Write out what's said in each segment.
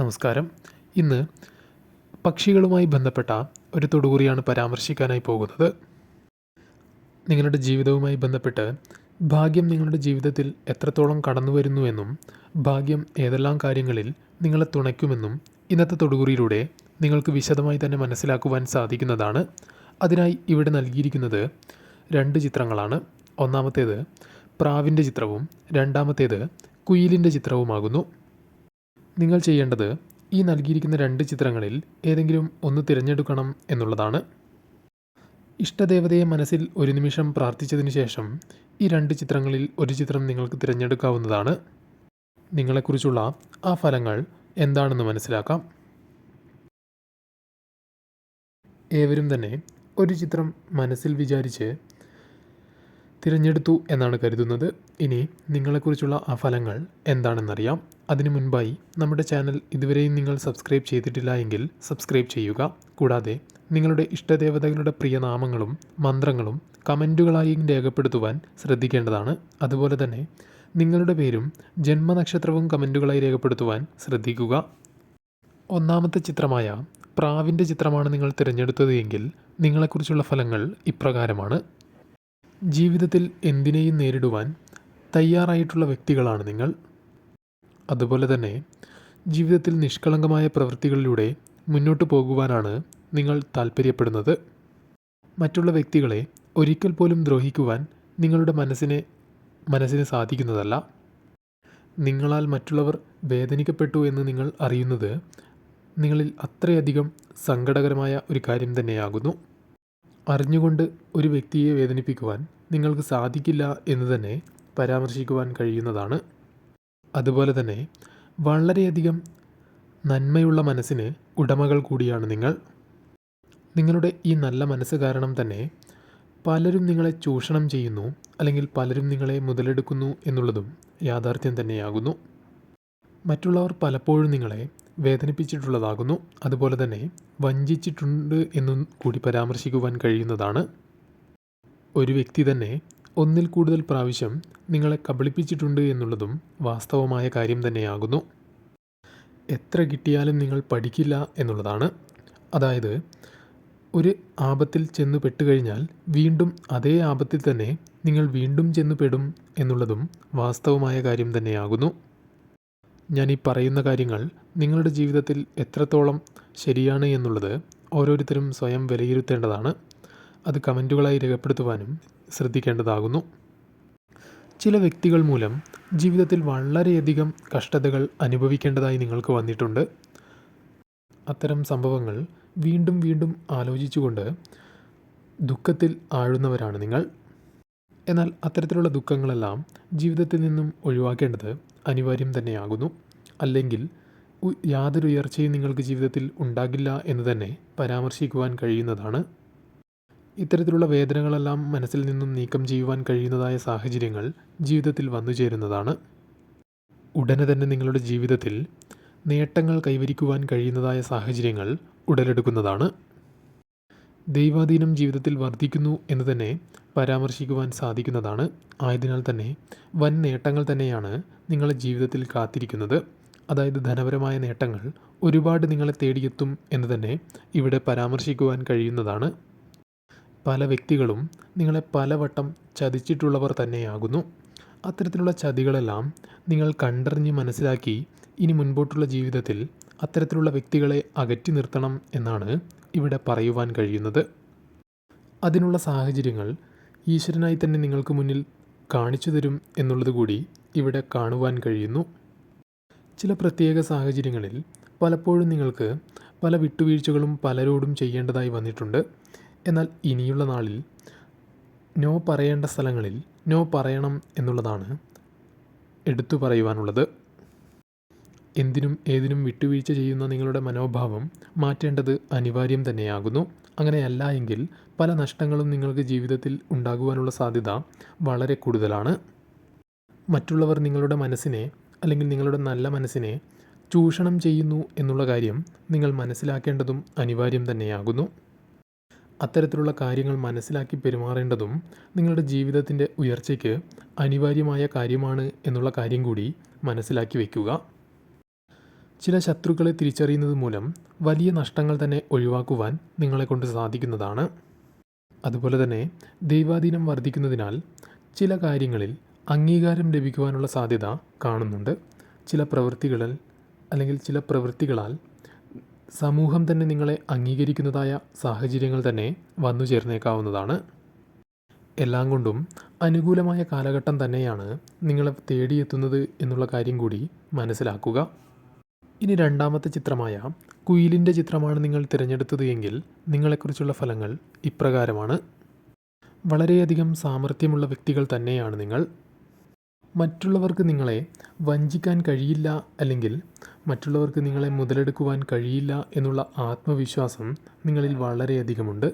നമസ്കാരം. ഇന്ന് പക്ഷികളുമായി ബന്ധപ്പെട്ട ഒരു തൊടുകുറിയാണ് പരാമർശിക്കാനായി പോകുന്നത്. നിങ്ങളുടെ ജീവിതവുമായി ബന്ധപ്പെട്ട് ഭാഗ്യം നിങ്ങളുടെ ജീവിതത്തിൽ എത്രത്തോളം കടന്നു വരുന്നുവെന്നും ഭാഗ്യം ഏതെല്ലാം കാര്യങ്ങളിൽ നിങ്ങളെ തുണയ്ക്കുമെന്നും ഇന്നത്തെ തൊടുകുറിയിലൂടെ നിങ്ങൾക്ക് വിശദമായി തന്നെ മനസ്സിലാക്കുവാൻ സാധിക്കുന്നതാണ്. അതിനായി ഇവിടെ നൽകിയിരിക്കുന്നത് രണ്ട് ചിത്രങ്ങളാണ്. ഒന്നാമത്തേത് പ്രാവിന്റെ ചിത്രവും രണ്ടാമത്തേത് കുയിലിന്റെ ചിത്രവുമാകുന്നു. നിങ്ങൾ ചെയ്യേണ്ടത് ഈ നൽകിയിരിക്കുന്ന രണ്ട് ചിത്രങ്ങളിൽ ഏതെങ്കിലും ഒന്ന് തിരഞ്ഞെടുക്കണം എന്നുള്ളതാണ്. ഇഷ്ടദേവതയെ മനസ്സിൽ ഒരു നിമിഷം പ്രാർത്ഥിച്ചതിനു ശേഷം ഈ രണ്ട് ചിത്രങ്ങളിൽ ഒരു ചിത്രം നിങ്ങൾക്ക് തിരഞ്ഞെടുക്കാവുന്നതാണ്. നിങ്ങളെക്കുറിച്ചുള്ള ആ ഫലങ്ങൾ എന്താണെന്ന് മനസ്സിലാക്കാം. ഏവരും തന്നെ ഒരു ചിത്രം മനസ്സിൽ വിചാരിച്ച് തിരഞ്ഞെടുത്തു എന്നാണ് കരുതുന്നത്. ഇനി നിങ്ങളെക്കുറിച്ചുള്ള ആ ഫലങ്ങൾ എന്താണെന്നറിയാം. അതിനു മുൻപായി നമ്മുടെ ചാനൽ ഇതുവരെയും നിങ്ങൾ സബ്സ്ക്രൈബ് ചെയ്തിട്ടില്ല എങ്കിൽ സബ്സ്ക്രൈബ് ചെയ്യുക. കൂടാതെ നിങ്ങളുടെ ഇഷ്ടദേവതകളുടെ പ്രിയനാമങ്ങളും മന്ത്രങ്ങളും കമന്റുകളായി രേഖപ്പെടുത്തുവാൻ ശ്രദ്ധിക്കേണ്ടതാണ്. അതുപോലെ തന്നെ നിങ്ങളുടെ പേരും ജന്മനക്ഷത്രവും കമന്റുകളായി രേഖപ്പെടുത്തുവാൻ ശ്രദ്ധിക്കുക. ഒന്നാമത്തെ ചിത്രമായ പ്രാവിന്റെ ചിത്രമാണ് നിങ്ങൾ തിരഞ്ഞെടുത്തത് എങ്കിൽ നിങ്ങളെക്കുറിച്ചുള്ള ഫലങ്ങൾ ഇപ്രകാരമാണ്. ജീവിതത്തിൽ എന്തിനേയും നേരിടുവാൻ തയ്യാറായിട്ടുള്ള വ്യക്തികളാണ് നിങ്ങൾ. അതുപോലെ തന്നെ ജീവിതത്തിൽ നിഷ്കളങ്കമായ പ്രവൃത്തികളിലൂടെ മുന്നോട്ട് പോകുവാനാണ് നിങ്ങൾ താല്പര്യപ്പെടുന്നത്. മറ്റുള്ള വ്യക്തികളെ ഒരിക്കൽ പോലും ദ്രോഹിക്കുവാൻ നിങ്ങളുടെ മനസ്സിനെ മനസ്സിന് സാധിക്കുന്നതല്ല. നിങ്ങളാൽ മറ്റുള്ളവർ വേദനിക്കപ്പെട്ടു എന്ന് നിങ്ങൾ അറിയുന്നത് നിങ്ങളിൽ അത്രയധികം സങ്കടകരമായ ഒരു കാര്യം തന്നെയാകുന്നു. അറിഞ്ഞുകൊണ്ട് ഒരു വ്യക്തിയെ വേദനിപ്പിക്കുവാൻ നിങ്ങൾക്ക് സാധിക്കില്ല എന്ന് തന്നെ പരാമർശിക്കുവാൻ കഴിയുന്നതാണ്. അതുപോലെ തന്നെ വളരെയധികം നന്മയുള്ള മനസ്സിന് ഉടമകൾ കൂടിയാണ് നിങ്ങൾ. നിങ്ങളുടെ ഈ നല്ല മനസ്സ് കാരണം തന്നെ പലരും നിങ്ങളെ ചൂഷണം ചെയ്യുന്നു അല്ലെങ്കിൽ പലരും നിങ്ങളെ മുതലെടുക്കുന്നു എന്നുള്ളതും യാഥാർത്ഥ്യം തന്നെയാകുന്നു. മറ്റുള്ളവർ പലപ്പോഴും നിങ്ങളെ വേദനിപ്പിച്ചിട്ടുള്ളതാകുന്നു. അതുപോലെ തന്നെ വഞ്ചിച്ചിട്ടുണ്ട് എന്നും കൂടി പരാമർശിക്കുവാൻ കഴിയുന്നതാണ്. ഒരു വ്യക്തി തന്നെ ഒന്നിൽ കൂടുതൽ പ്രാവശ്യം നിങ്ങളെ കബളിപ്പിച്ചിട്ടുണ്ട് എന്നുള്ളതും വാസ്തവമായ കാര്യം തന്നെയാകുന്നു. എത്ര കിട്ടിയാലും നിങ്ങൾ പഠിക്കില്ല എന്നുള്ളതാണ്. അതായത് ഒരു ആപത്തിൽ ചെന്ന് പെട്ടുകഴിഞ്ഞാൽ വീണ്ടും അതേ ആപത്തിൽ തന്നെ നിങ്ങൾ വീണ്ടും ചെന്ന് പെടും എന്നുള്ളതും വാസ്തവമായ കാര്യം തന്നെയാകുന്നു. ഞാൻ ഈ പറയുന്ന കാര്യങ്ങൾ നിങ്ങളുടെ ജീവിതത്തിൽ എത്രത്തോളം ശരിയാണ് എന്നുള്ളത് ഓരോരുത്തരും സ്വയം വിലയിരുത്തേണ്ടതാണ്. അത് കമന്റുകളായി രേഖപ്പെടുത്തുവാനും ശ്രദ്ധിക്കേണ്ടതാകുന്നു. ചില വ്യക്തികൾ മൂലം ജീവിതത്തിൽ വളരെയധികം കഷ്ടതകൾ അനുഭവിക്കേണ്ടതായി നിങ്ങൾക്ക് വന്നിട്ടുണ്ട്. അത്തരം സംഭവങ്ങൾ വീണ്ടും വീണ്ടും ആലോചിച്ചുകൊണ്ട് ദുഃഖത്തിൽ ആഴുന്നവരാണ് നിങ്ങൾ. എന്നാൽ അത്തരത്തിലുള്ള ദുഃഖങ്ങളെല്ലാം ജീവിതത്തിൽ നിന്നും ഒഴിവാക്കേണ്ടത് അനിവാര്യം തന്നെയാകുന്നു. അല്ലെങ്കിൽ യാതൊരു ഉയർച്ചയും നിങ്ങൾക്ക് ജീവിതത്തിൽ ഉണ്ടാകില്ല എന്ന് തന്നെ പരാമർശിക്കുവാൻ കഴിയുന്നതാണ്. ഇത്തരത്തിലുള്ള വേദനകളെല്ലാം മനസ്സിൽ നിന്നും നീക്കം ചെയ്യുവാൻ കഴിയുന്നതായ സാഹചര്യങ്ങൾ ജീവിതത്തിൽ വന്നു ചേരുന്നതാണ്. ഉടനെ തന്നെ നിങ്ങളുടെ ജീവിതത്തിൽ നേട്ടങ്ങൾ കൈവരിക്കുവാൻ കഴിയുന്നതായ സാഹചര്യങ്ങൾ ഉടലെടുക്കുന്നതാണ്. ദൈവാധീനം ജീവിതത്തിൽ വർദ്ധിക്കുന്നു എന്ന് തന്നെ പരാമർശിക്കുവാൻ സാധിക്കുന്നതാണ്. ആയതിനാൽ തന്നെ വൻ നേട്ടങ്ങൾ തന്നെയാണ് നിങ്ങളുടെ ജീവിതത്തിൽ കാത്തിരിക്കുന്നത്. അതായത് ധനപരമായ നേട്ടങ്ങൾ ഒരുപാട് നിങ്ങളെ തേടിയെത്തും എന്ന് തന്നെ ഇവിടെ പരാമർശിക്കുവാൻ കഴിയുന്നതാണ്. പല വ്യക്തികളും നിങ്ങളെ പലവട്ടം ചതിച്ചിട്ടുള്ളവർ തന്നെയാകുന്നു. അത്തരത്തിലുള്ള ചതികളെല്ലാം നിങ്ങൾ കണ്ടറിഞ്ഞ് മനസ്സിലാക്കി ഇനി മുൻപോട്ടുള്ള ജീവിതത്തിൽ അത്തരത്തിലുള്ള വ്യക്തികളെ അകറ്റി നിർത്തണം എന്നാണ് ഇവിടെ പറയുവാൻ കഴിയുന്നത്. അതിനുള്ള സാഹചര്യങ്ങൾ ഈശ്വരനായി തന്നെ നിങ്ങൾക്ക് മുന്നിൽ കാണിച്ചു തരും എന്നുള്ളത് കൂടി ഇവിടെ കാണുവാൻ കഴിയുന്നു. ചില പ്രത്യേക സാഹചര്യങ്ങളിൽ പലപ്പോഴും നിങ്ങൾക്ക് പല വിട്ടുവീഴ്ചകളും പലരോടും ചെയ്യേണ്ടതായി വന്നിട്ടുണ്ട്. എന്നാൽ ഇനിയുള്ള നാളിൽ നോ പറയേണ്ട സ്ഥലങ്ങളിൽ നോ പറയണം എന്നുള്ളതാണ് എടുത്തു പറയുവാനുള്ളത്. എന്തിനും ഏതിനും വിട്ടുവീഴ്ച ചെയ്യുന്ന നിങ്ങളുടെ മനോഭാവം മാറ്റേണ്ടത് അനിവാര്യം തന്നെയാകുന്നു. അങ്ങനെയല്ല എങ്കിൽ പല നഷ്ടങ്ങളും നിങ്ങൾക്ക് ജീവിതത്തിൽ ഉണ്ടാകുവാനുള്ള സാധ്യത വളരെ കൂടുതലാണ്. മറ്റുള്ളവർ നിങ്ങളുടെ മനസ്സിനെ അല്ലെങ്കിൽ നിങ്ങളുടെ നല്ല മനസ്സിനെ ചൂഷണം ചെയ്യുന്നു എന്നുള്ള കാര്യം നിങ്ങൾ മനസ്സിലാക്കേണ്ടതും അനിവാര്യം തന്നെയാകുന്നു. അത്തരത്തിലുള്ള കാര്യങ്ങൾ മനസ്സിലാക്കി പെരുമാറേണ്ടതും നിങ്ങളുടെ ജീവിതത്തിന്റെ ഉയർച്ചയ്ക്ക് അനിവാര്യമായ കാര്യമാണ് എന്നുള്ള കാര്യം കൂടി മനസ്സിലാക്കി വയ്ക്കുക ചില ശത്രുക്കളെ തിരിച്ചറിയുന്നത് മൂലം വലിയ നഷ്ടങ്ങൾ തന്നെ ഒഴിവാക്കുവാൻ നിങ്ങളെക്കൊണ്ട് സാധിക്കുന്നതാണ്. അതുപോലെ തന്നെ ദൈവാധീനം വർദ്ധിക്കുന്നതിനാൽ ചില കാര്യങ്ങളിൽ അംഗീകാരം ലഭിക്കുവാനുള്ള സാധ്യത കാണുന്നുണ്ട്. ചില പ്രവൃത്തികളിൽ അല്ലെങ്കിൽ ചില പ്രവൃത്തികളാൽ സമൂഹം തന്നെ നിങ്ങളെ അംഗീകരിക്കുന്നതായ സാഹചര്യങ്ങൾ തന്നെ വന്നു ചേർന്നേക്കാവുന്നതാണ്. എല്ലാം കൊണ്ടും അനുകൂലമായ കാലഘട്ടം തന്നെയാണ് നിങ്ങളെ തേടിയെത്തുന്നത് എന്നുള്ള കാര്യം കൂടി മനസ്സിലാക്കുക. ഇനി രണ്ടാമത്തെ ചിത്രമായ കുയിലിന്റെ ചിത്രമാണ് നിങ്ങൾ തിരഞ്ഞെടുത്തത് എങ്കിൽ നിങ്ങളെക്കുറിച്ചുള്ള ഫലങ്ങൾ ഇപ്രകാരമാണ്. വളരെയധികം സാമർഥ്യമുള്ള വ്യക്തികൾ തന്നെയാണ് നിങ്ങൾ. മറ്റുള്ളവർക്ക് നിങ്ങളെ വഞ്ചിക്കാൻ കഴിയില്ല അല്ലെങ്കിൽ മറ്റുള്ളവർക്ക് നിങ്ങളെ മുതലെടുക്കുവാൻ കഴിയില്ല എന്നുള്ള ആത്മവിശ്വാസം നിങ്ങളിൽ വളരെയധികമുണ്ട്.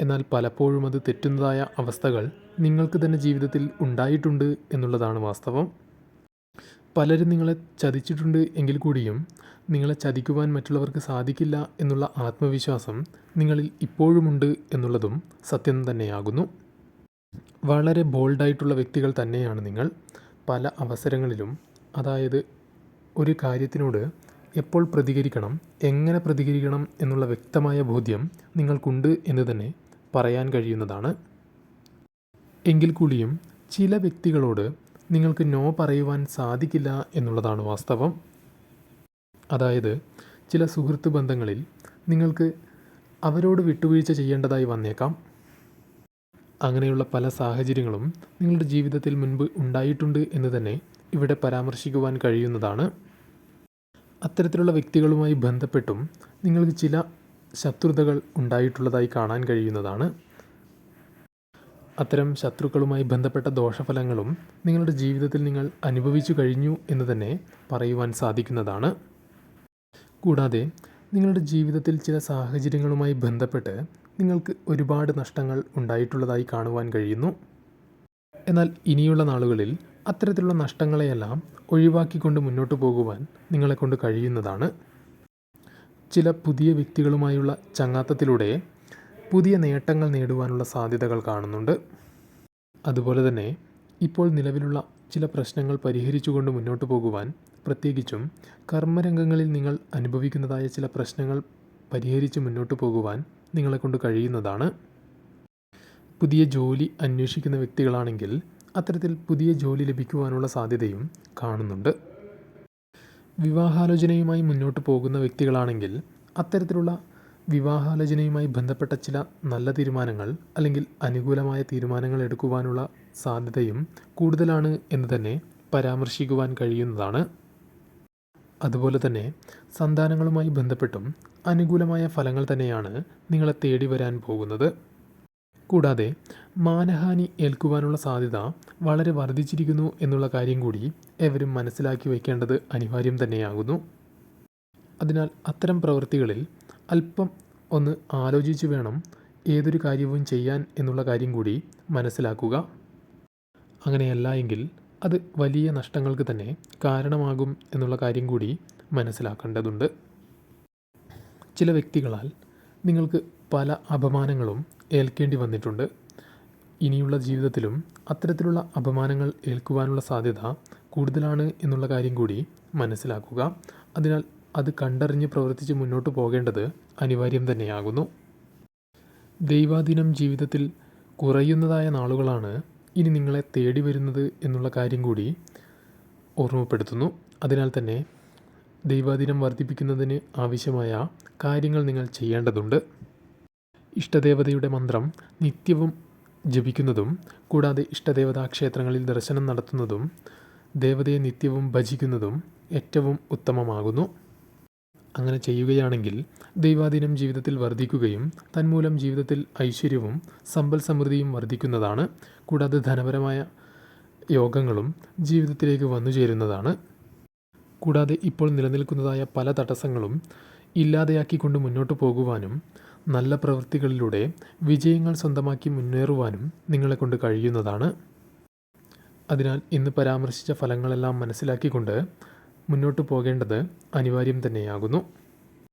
എന്നാൽ പലപ്പോഴും അത് തെറ്റുന്നതായ അവസ്ഥകൾ നിങ്ങൾക്ക് തന്നെ ജീവിതത്തിൽ ഉണ്ടായിട്ടുണ്ട് എന്നുള്ളതാണ് വാസ്തവം. പലരും നിങ്ങളെ ചതിച്ചിട്ടുണ്ട് എങ്കിൽ കൂടിയും നിങ്ങളെ ചതിക്കുവാൻ മറ്റുള്ളവർക്ക് സാധിക്കില്ല എന്നുള്ള ആത്മവിശ്വാസം നിങ്ങളിൽ ഇപ്പോഴുമുണ്ട് എന്നുള്ളതും സത്യം തന്നെയാകുന്നു. വളരെ ബോൾഡായിട്ടുള്ള വ്യക്തികൾ തന്നെയാണ് നിങ്ങൾ പല അവസരങ്ങളിലും. അതായത് ഒരു കാര്യത്തിനോട് എപ്പോൾ പ്രതികരിക്കണം എങ്ങനെ പ്രതികരിക്കണം എന്നുള്ള വ്യക്തമായ ബോധ്യം നിങ്ങൾക്കുണ്ട് എന്ന് തന്നെ പറയാൻ കഴിയുന്നതാണ്. എങ്കിൽ കൂടിയും ചില വ്യക്തികളോട് നിങ്ങൾക്ക് നോ പറയുവാൻ സാധിക്കില്ല എന്നുള്ളതാണ് വാസ്തവം. അതായത് ചില സുഹൃത്ത് ബന്ധങ്ങളിൽ നിങ്ങൾക്ക് അവരോട് വിട്ടുവീഴ്ച ചെയ്യേണ്ടതായി വന്നേക്കാം. അങ്ങനെയുള്ള പല സാഹചര്യങ്ങളും നിങ്ങളുടെ ജീവിതത്തിൽ മുൻപ് ഉണ്ടായിട്ടുണ്ട് എന്ന് തന്നെ ഇവിടെ പരാമർശിക്കുവാൻ കഴിയുന്നതാണ്. അത്തരത്തിലുള്ള വ്യക്തികളുമായി ബന്ധപ്പെട്ടും നിങ്ങൾക്ക് ചില ശത്രുതകൾ ഉണ്ടായിട്ടുള്ളതായി കാണാൻ കഴിയുന്നതാണ്. അത്തരം ശത്രുക്കളുമായി ബന്ധപ്പെട്ട ദോഷഫലങ്ങളും നിങ്ങളുടെ ജീവിതത്തിൽ നിങ്ങൾ അനുഭവിച്ചു കഴിഞ്ഞു എന്ന് തന്നെ പറയുവാൻ സാധിക്കുന്നതാണ്. കൂടാതെ നിങ്ങളുടെ ജീവിതത്തിൽ ചില സാഹചര്യങ്ങളുമായി ബന്ധപ്പെട്ട് നിങ്ങൾക്ക് ഒരുപാട് നഷ്ടങ്ങൾ ഉണ്ടായിട്ടുള്ളതായി കാണുവാൻ കഴിയുന്നു. എന്നാൽ ഇനിയുള്ള നാളുകളിൽ അത്തരത്തിലുള്ള നഷ്ടങ്ങളെയെല്ലാം ഒഴിവാക്കിക്കൊണ്ട് മുന്നോട്ട് പോകുവാൻ നിങ്ങളെക്കൊണ്ട് കഴിയുന്നതാണ്. ചില പുതിയ വ്യക്തികളുമായുള്ള ചങ്ങാത്തത്തിലൂടെ പുതിയ നേട്ടങ്ങൾ നേടുവാനുള്ള സാധ്യതകൾ കാണുന്നുണ്ട്. അതുപോലെ തന്നെ ഇപ്പോൾ നിലവിലുള്ള ചില പ്രശ്നങ്ങൾ പരിഹരിച്ചുകൊണ്ട് മുന്നോട്ട് പോകുവാൻ പ്രത്യേകിച്ചും കർമ്മരംഗങ്ങളിൽ നിങ്ങൾ അനുഭവിക്കുന്നതായ ചില പ്രശ്നങ്ങൾ പരിഹരിച്ച് മുന്നോട്ട് പോകുവാൻ നിങ്ങളെക്കൊണ്ട് കഴിയുന്നതാണ്. പുതിയ ജോലി അന്വേഷിക്കുന്ന വ്യക്തികളാണെങ്കിൽ അത്തരത്തിൽ പുതിയ ജോലി ലഭിക്കുവാനുള്ള സാധ്യതയും കാണുന്നുണ്ട്. വിവാഹാലോചനയുമായി മുന്നോട്ട് പോകുന്ന വ്യക്തികളാണെങ്കിൽ അത്തരത്തിലുള്ള വിവാഹാലോചനയുമായി ബന്ധപ്പെട്ട ചില നല്ല തീരുമാനങ്ങൾ അല്ലെങ്കിൽ അനുകൂലമായ തീരുമാനങ്ങൾ എടുക്കുവാനുള്ള സാധ്യതയും കൂടുതലാണ് എന്ന് തന്നെ പരാമർശിക്കുവാൻ കഴിയുന്നതാണ്. അതുപോലെ തന്നെ സന്താനങ്ങളുമായി ബന്ധപ്പെട്ടും അനുകൂലമായ ഫലങ്ങൾ തന്നെയാണ് നിങ്ങളെ തേടി വരാൻ പോകുന്നത്. കൂടാതെ മാനഹാനി ഏൽക്കുവാനുള്ള സാധ്യത വളരെ വർദ്ധിച്ചിരിക്കുന്നു എന്നുള്ള കാര്യം കൂടി എവരും മനസ്സിലാക്കി വയ്ക്കേണ്ടത് അനിവാര്യം തന്നെയാകുന്നു. അതിനാൽ അത്തരം പ്രവൃത്തികളിൽ അല്പം ഒന്ന് ആലോചിച്ച് വേണം ഏതൊരു കാര്യവും ചെയ്യാൻ എന്നുള്ള കാര്യം കൂടി മനസ്സിലാക്കുക. അങ്ങനെയല്ല എങ്കിൽ അത് വലിയ നഷ്ടങ്ങൾക്ക് തന്നെ കാരണമാകും എന്നുള്ള കാര്യം കൂടി മനസ്സിലാക്കേണ്ടതുണ്ട്. ചില വ്യക്തികളാൽ നിങ്ങൾക്ക് പല അപമാനങ്ങളും ഏൽക്കേണ്ടി വന്നിട്ടുണ്ട്. ഇനിയുള്ള ജീവിതത്തിലും അത്തരത്തിലുള്ള അപമാനങ്ങൾ ഏൽക്കുവാനുള്ള സാധ്യത കൂടുതലാണ് എന്നുള്ള കാര്യം കൂടി മനസ്സിലാക്കുക. അതിനാൽ അത് കണ്ടറിഞ്ഞ് പ്രവർത്തിച്ച് മുന്നോട്ട് പോകേണ്ടത് അനിവാര്യം തന്നെയാകുന്നു. ദൈവാദിനം ജീവിതത്തിൽ കുറയുന്നതായ നാളുകളാണ് ഇനി നിങ്ങളെ തേടി വരുന്നത് എന്നുള്ള കാര്യം കൂടി ഓർമ്മപ്പെടുത്തുന്നു. അതിനാൽ തന്നെ ദൈവാദിനം വർദ്ധിപ്പിക്കുന്നതിന് ആവശ്യമായ കാര്യങ്ങൾ നിങ്ങൾ ചെയ്യേണ്ടതുണ്ട്. ഇഷ്ടദേവതയുടെ മന്ത്രം നിത്യവും ജപിക്കുന്നതും കൂടാതെ ഇഷ്ടദേവതാ ക്ഷേത്രങ്ങളിൽ ദർശനം നടത്തുന്നതും ദേവതയെ നിത്യവും ഭജിക്കുന്നതും ഏറ്റവും ഉത്തമമാകുന്നു. അങ്ങനെ ചെയ്യുകയാണെങ്കിൽ ദൈവാധീനം ജീവിതത്തിൽ വർദ്ധിക്കുകയും തന്മൂലം ജീവിതത്തിൽ ഐശ്വര്യവും സമ്പൽ സമൃദ്ധിയും വർദ്ധിക്കുന്നതാണ്. കൂടാതെ ധനപരമായ യോഗങ്ങളും ജീവിതത്തിലേക്ക് വന്നു ചേരുന്നതാണ്. കൂടാതെ ഇപ്പോൾ നിലനിൽക്കുന്നതായ പല തടസ്സങ്ങളും ഇല്ലാതെയാക്കിക്കൊണ്ട് മുന്നോട്ട് പോകുവാനും നല്ല പ്രവൃത്തികളിലൂടെ വിജയങ്ങൾ സ്വന്തമാക്കി മുന്നേറുവാനും നിങ്ങളെക്കൊണ്ട് കഴിയുന്നതാണ്. അതിനാൽ ഇന്ന് പരാമർശിച്ച ഫലങ്ങളെല്ലാം മനസ്സിലാക്കിക്കൊണ്ട് മുന്നോട്ട് പോകേണ്ടത് അനിവാര്യം തന്നെയാകുന്നു